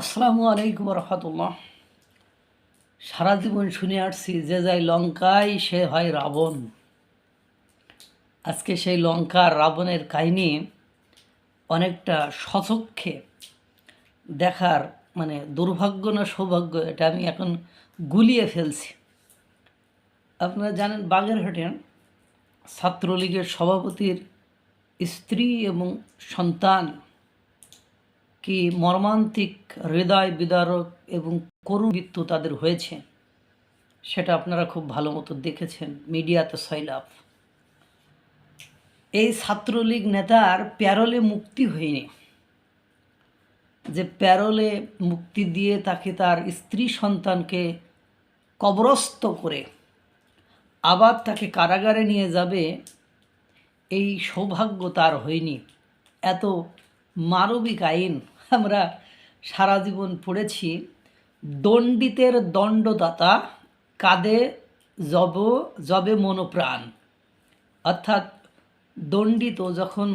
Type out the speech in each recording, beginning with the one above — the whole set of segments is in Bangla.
আসসালামু আলাইকুম রহমতুল্লাহ। সারা জীবন শুনে আসছি, যে যায় লঙ্কায় সে হয় রাবণ। আজকে সেই লঙ্কার রাবণের কাহিনী অনেকটা সচক্ষে দেখার মানে দুর্ভাগ্য না সৌভাগ্য, এটা আমি এখন গুলিয়ে ফেলছি। আপনারা জানেন বাগেরহাটে ছাত্রলীগের সভাপতির স্ত্রী এবং সন্তান কি মর্মান্তিক হৃদয় বিদারক এবং করুণ মৃত্যু তাদের হয়েছে, সেটা আপনারা খুব ভালো মতো দেখেছেন মিডিয়াতে সৈলাভ এই ছাত্রলীগ নেতার প্যারোলে মুক্তি হয়নি। যে প্যারোলে মুক্তি দিয়ে তাকে তার স্ত্রী সন্তানকে কবরস্থ করে আবার তাকে কারাগারে নিয়ে যাবে, এই সৌভাগ্য তার হয়নি। এত মানবিক আইন আমরা সারা জীবন পড়েছি, দণ্ডিতের দণ্ডদাতা কাঁদে জব, জবে মনোপ্রাণ। অর্থাৎ দণ্ডিত যখন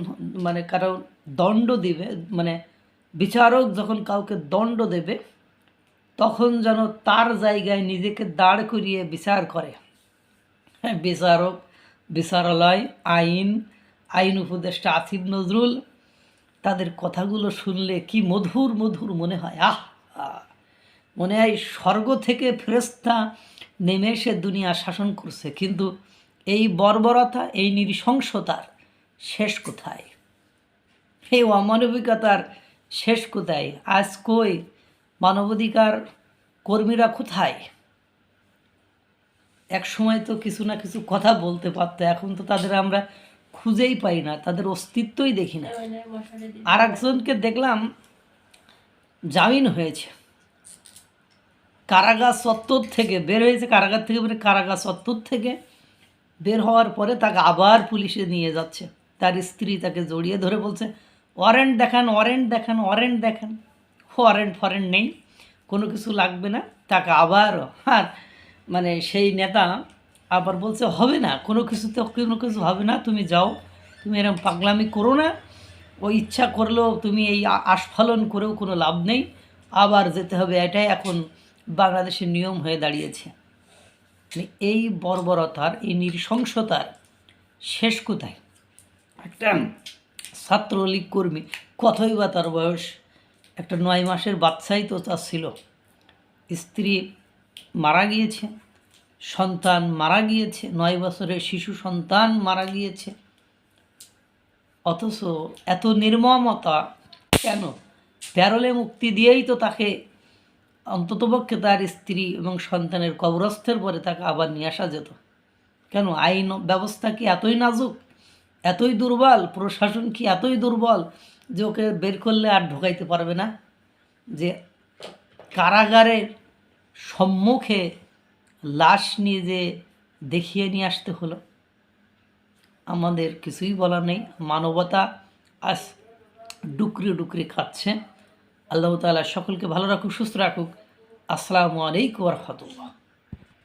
মানে কারও দণ্ড দিবে মানে বিচারক যখন কাউকে দণ্ড দেবে, তখন যেন তার জায়গায় নিজেকে দাঁড় করিয়ে বিচার করে। বিচারক, বিচারালয়, আইন আইন উপদেষ্টা আসিফ নজরুল তাদের কথাগুলো শুনলে কি মধুর মধুর মনে হয়। আহ। মনে হয় স্বর্গ থেকে ফেরেস্তা নেমে এসে দুনিয়া শাসন করছে, কিন্তু এই বর্বরতা, এই নৃশংসতার শেষ কোথায়? এই অমানবিকতার শেষ কোথায়? আজ কই? মানবাধিকার কর্মীরা কোথায়? এক সময় তো কিছু না কিছু কথা বলতে পারতো, এখন তো তাদের আমরা খুঁজেই পাই না তাদের অস্তিত্বই দেখি না। আর একজনকে দেখলাম জামিন হয়েছে। কারাগার চত্বর থেকে বের হয়েছে কারাগার থেকে মানে কারাগার চত্বর থেকে বের হওয়ার পরে তাকে আবার পুলিশে নিয়ে যাচ্ছে। তার স্ত্রী তাকে জড়িয়ে ধরে বলছে ওয়ারেন্ট দেখান ওয়ারেন্ট দেখান ওয়ারেন্ট দেখান। ওয়ারেন্ট ফরেন্ট নেই কোনো কিছু লাগবে না। তাকে আবার আর মানে সেই নেতা আবার বলছে, হবে না, কোনো কিছুতে, কোনো কিছু হবে না, তুমি যাও, তুমি এরকম পাগলামি করো না। ও ইচ্ছা করলেও তুমি এই আস্ফালন করেও কোনো লাভ নেই। আবার যেতে হবে। এটাই এখন বাংলাদেশের নিয়ম হয়ে দাঁড়িয়েছে। মানে এই বর্বরতার, এই নৃশংসতার শেষ কোথায়? একটা ছাত্রলীগ কর্মী, কতই বা তার বয়স, একটা নয় মাসের বাচ্চাই তো তার ছিল। স্ত্রী মারা গিয়েছে। সন্তান মারা গিয়েছে, নয় বছরের শিশু সন্তান মারা গিয়েছে। অথচ এত নির্মমতা কেন? প্যারলে মুক্তি দিয়েই তো তাকে অন্ততপক্ষে তার স্ত্রী এবং সন্তানের কবরস্থের পরে তাকে আবার নিয়ে আসা যেত। কেন? আইন ব্যবস্থা কি এতই নাজুক, এতই দুর্বল, প্রশাসন কি এতই দুর্বল যে ওকে বের করলে আর ঢোকাইতে পারবে না? যে কারাগারের সম্মুখে লাশ নিয়ে যে দেখিয়ে নিয়ে আসতে হলো, আমাদের কিছুই বলার নেই। মানবতা আজ ডুকরে ডুকরে খাচ্ছে। আল্লাহ তালা সকলকে ভালো রাখুক, সুস্থ রাখুক। আসসালামু আলাইকুম রহমতুল্লাহ।